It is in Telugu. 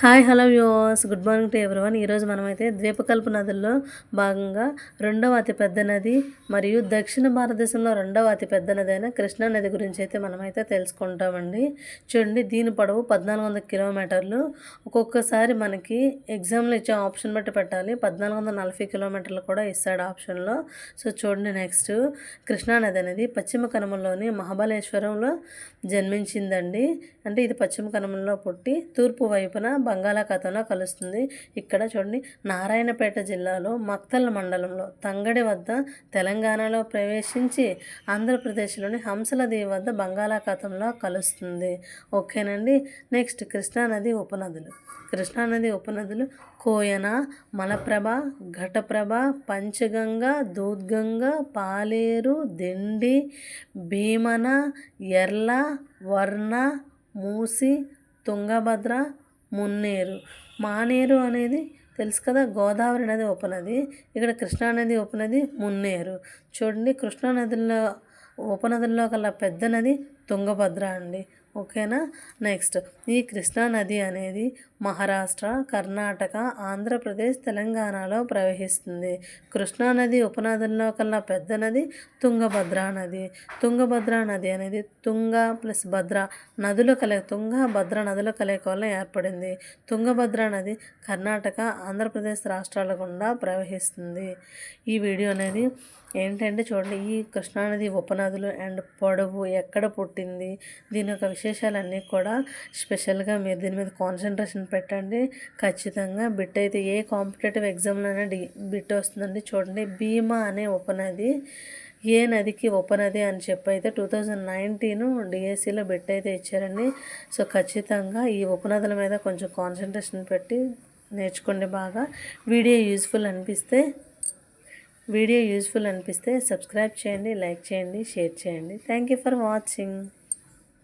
Hi hello viewers. Good morning to everyone. ఈరోజు మనమైతే ద్వీపకల్ప నదుల్లో భాగంగా రెండవ అతిపెద్ద నది మరియు దక్షిణ భారతదేశంలో రెండవ అతిపెద్ద నది అయిన కృష్ణా నది గురించి అయితే మనమైతే తెలుసుకుంటామండి. చూడండి దీని పొడవు పద్నాలుగు వందల కిలోమీటర్లు. ఒక్కొక్కసారి మనకి ఎగ్జామ్లో ఇచ్చే ఆప్షన్ బట్టి పెట్టాలి. పద్నాలుగు వందల నలభై కిలోమీటర్లు కూడా ఇస్తాడు ఆప్షన్లో. సో చూడండి నెక్స్ట్. కృష్ణా నది అనేది పశ్చిమ కనుమలోని మహాబలేశ్వరంలో జన్మించిందండి. అంటే ఇది పశ్చిమ కనుమలో పుట్టి తూర్పు వైపున బంగాళాఖాతంలో కలుస్తుంది. ఇక్కడ చూడండి నారాయణపేట జిల్లాలో మక్తల్ మండలంలో తంగడి వద్ద తెలంగాణలో ప్రవేశించి ఆంధ్రప్రదేశ్లోని హంసలదేవి వద్ద బంగాళాఖాతంలో కలుస్తుంది. ఓకేనండి. నెక్స్ట్ కృష్ణానది ఉపనదులు. కృష్ణానది ఉపనదులు కోయన మలప్రభ ఘటప్రభ పంచగంగ దూద్గంగ పాలేరు దిండి భీమన ఎర్ల వర్ణ మూసి తుంగభద్ర మున్నేరు. మానేరు అనేది తెలుసు కదా గోదావరి నది ఉపనది ఇక్కడ కృష్ణానది ఉపనది మున్నేరు. చూడండి కృష్ణానదిలో ఉపనదుల్లో గల పెద్ద నది తుంగభద్ర అండి. ఓకేనా? నెక్స్ట్. ఈ కృష్ణా నది అనేది మహారాష్ట్ర కర్ణాటక ఆంధ్రప్రదేశ్ తెలంగాణలో ప్రవహిస్తుంది. కృష్ణానది ఉపనదుల్లో కల్లా పెద్ద నది తుంగభద్రా నది. తుంగభద్ర నది అనేది తుంగ ప్లస్ భద్ర నదుల కలయిక తుంగ భద్ర నదుల కలయిక వల్ల ఏర్పడింది. తుంగభద్ర నది కర్ణాటక ఆంధ్రప్రదేశ్ రాష్ట్రాల గుండా ప్రవహిస్తుంది. ఈ వీడియో అనేది ఏంటంటే చూడండి ఈ కృష్ణానది ఉపనదులు అండ్ పొడవు ఎక్కడ పుట్టింది? దీని యొక్క విశేషాలన్నీ కూడా స్పెషల్గా మీరు దీని మీద కాన్సన్ట్రేషన్ పెట్టండి. ఖచ్చితంగా బిట్ అయితే ఏ కాంపిటేటివ్ ఎగ్జామ్లోనే డి బిట్ వస్తుందండి. చూడండి భీమా అనే ఉపనది ఏ నదికి ఉపనది అని చెప్పి అయితే టూ థౌజండ్ నైన్టీన్ డిఎస్సిలో బిట్ అయితే ఇచ్చారండి. సో ఖచ్చితంగా ఈ ఉపనదుల మీద కొంచెం కాన్సన్ట్రేషన్ పెట్టి నేర్చుకోండి బాగా. వీడియో యూస్ఫుల్ అనిపిస్తే వీడియో యూస్ఫుల్ అనిపిస్తే సబ్స్క్రైబ్ చేయండి లైక్ చేయండి షేర్ చేయండి. Thank you for watching.